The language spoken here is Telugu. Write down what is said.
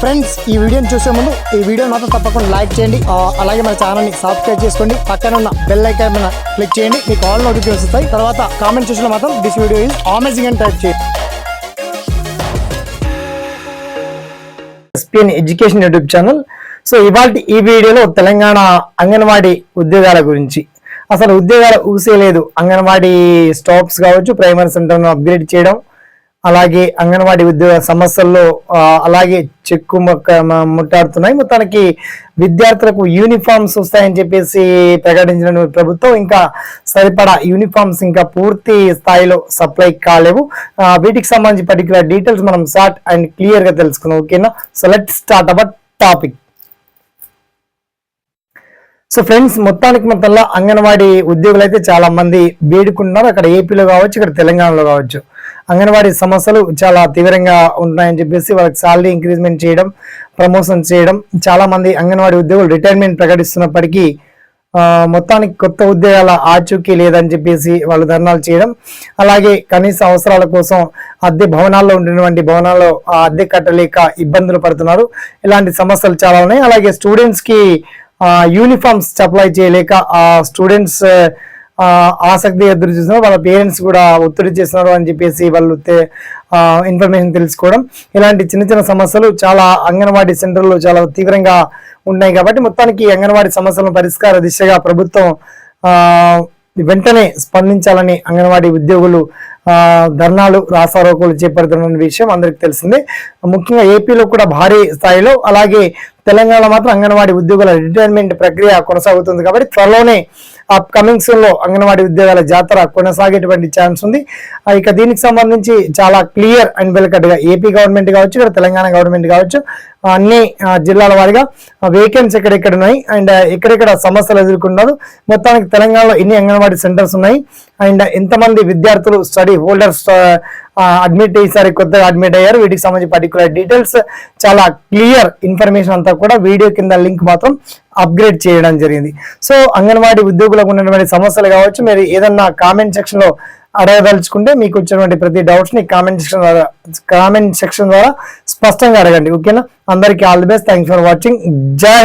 ఫ్రెండ్స్ ఈ వీడియోని చూసే ముందు ఈ వీడియో మాత్రం తప్పకుండా లైక్ చేయండి. అలాగే మన ఛానల్ని సబ్స్క్రైబ్ చేసుకోండి. పక్కన ఉన్న బెల్ ఐకాన్ మీద క్లిక్ చేయండి. మీకు ఆల్ నోటిఫికేషన్ వస్తాయి. తర్వాత కామెంట్ చూసిన మాత్రం దిస్ వీడియో ఈజ్ అమేజింగ్ అని టైప్ చేయండి. SPN education YouTube channel so ఇవాళ ఈ వీడియోలో తెలంగాణ అంగన్వాడీ ఉద్యోగాల గురించి. అసలు ఉద్యోగాలు ఊసే లేదు అంగన్వాడీ స్టాప్స్ కావచ్చు ప్రైమరీ సెంటర్ను అప్గ్రేడ్ చేయడం. అలాగే అంగన్వాడీ ఉద్యోగ సమస్యల్లో అలాగే చెక్కు మొక్క ముట్టాడుతున్నాయి. మొత్తానికి విద్యార్థులకు యూనిఫామ్స్ వస్తాయని చెప్పేసి ప్రకటించిన ప్రభుత్వం ఇంకా సరిపడా యూనిఫామ్స్ ఇంకా పూర్తి స్థాయిలో సప్లై కాలేవు. వీటికి సంబంధించి పర్టికులర్ డీటెయిల్స్ మనం షార్ట్ అండ్ క్లియర్గా తెలుసుకున్నాం ఓకేనా? So let start our topic so friends మొత్తానికి మొత్తంలో అంగన్వాడీ ఉద్యోగులు అయితే చాలా మంది వేడుకుంటున్నారు అక్కడ ఏపీలో కావచ్చు ఇక్కడ తెలంగాణలో కావచ్చు. అంగన్వాడీ సమస్యలు చాలా తీవ్రంగా ఉంటున్నాయని చెప్పేసి వాళ్ళకి శాలరీ ఇంక్రీజ్మెంట్ చేయడం ప్రమోషన్ చేయడం చాలా మంది అంగన్వాడీ ఉద్యోగులు రిటైర్మెంట్ ప్రకటిస్తున్నప్పటికీ మొత్తానికి కొత్త ఉద్యోగాల ఆచూకీ లేదని చెప్పేసి వాళ్ళు ధర్నాలు చేయడం అలాగే కనీస అవసరాల కోసం అద్దె భవనాల్లో ఉంటున్నటువంటి భవనాల్లో అద్దె కట్టలేక ఇబ్బందులు పడుతున్నారు. ఇలాంటి సమస్యలు చాలా ఉన్నాయి. అలాగే స్టూడెంట్స్కి యూనిఫామ్స్ సప్లై చేయలేక ఆ స్టూడెంట్స్ ఆసక్తి ఎదురు చూస్తున్నారు వాళ్ళ పేరెంట్స్ కూడా ఒత్తిడి చేస్తున్నారు అని చెప్పేసి వాళ్ళు ఇన్ఫర్మేషన్ తెలుసుకోవడం. ఇలాంటి చిన్న చిన్న సమస్యలు చాలా అంగన్వాడీ సెంటర్లో చాలా తీవ్రంగా ఉన్నాయి కాబట్టి మొత్తానికి అంగన్వాడీ సమస్యలను పరిష్కార దిశగా ప్రభుత్వం వెంటనే స్పందించాలని అంగన్వాడీ ఉద్యోగులు ధర్నాలు రాసారోకులు చేపడుతున్న విషయం అందరికి తెలిసిందే. ముఖ్యంగా ఏపీలో కూడా భారీ స్థాయిలో అలాగే తెలంగాణ మాత్రం అంగన్వాడీ ఉద్యోగుల రిటైర్మెంట్ ప్రక్రియ కొనసాగుతుంది కాబట్టి త్వరలోనే అప్కమింగ్లో అంగన్వాడీ ఉద్యోగాల జాతర కొనసాగేటువంటి ఛాన్స్ ఉంది. ఇక దీనికి సంబంధించి చాలా క్లియర్ అండ్ వెల్కట్గా ఏపీ గవర్నమెంట్ కావచ్చు ఇక్కడ తెలంగాణ గవర్నమెంట్ కావచ్చు అన్ని జిల్లాల వారిగా వేకెన్సీ ఎక్కడెక్కడ ఉన్నాయి అండ్ ఎక్కడెక్కడ సమస్యలు ఎదుర్కొన్నారు మొత్తానికి తెలంగాణలో ఎన్ని అంగన్వాడీ సెంటర్స్ ఉన్నాయి అండ్ ఎంతమంది విద్యార్థులు స్టడీ హోల్డర్స్ అడ్మిట్ అయ్యేసరికి కొత్తగా అడ్మిట్ అయ్యారు వీటికి సంబంధించి పర్టికులర్ డీటెయిల్స్ చాలా క్లియర్ ఇన్ఫర్మేషన్ అంతా కూడా వీడియో కింద లింక్ మాత్రం అప్గ్రేడ్ చేయడం జరిగింది. సో అంగన్వాడీ ఉద్యోగులకు ఉన్నటువంటి సమస్యలు కావచ్చు మీరు ఏదన్నా కామెంట్ సెక్షన్లో అడగదలుచుకుంటే మీకు వచ్చినటువంటి ప్రతి డౌట్స్ని కామెంట్ సెక్షన్ ద్వారా కామెంట్ సెక్షన్ ద్వారా స్పష్టంగా అడగండి ఓకేనా అందరికీ all the best thanks for watching జై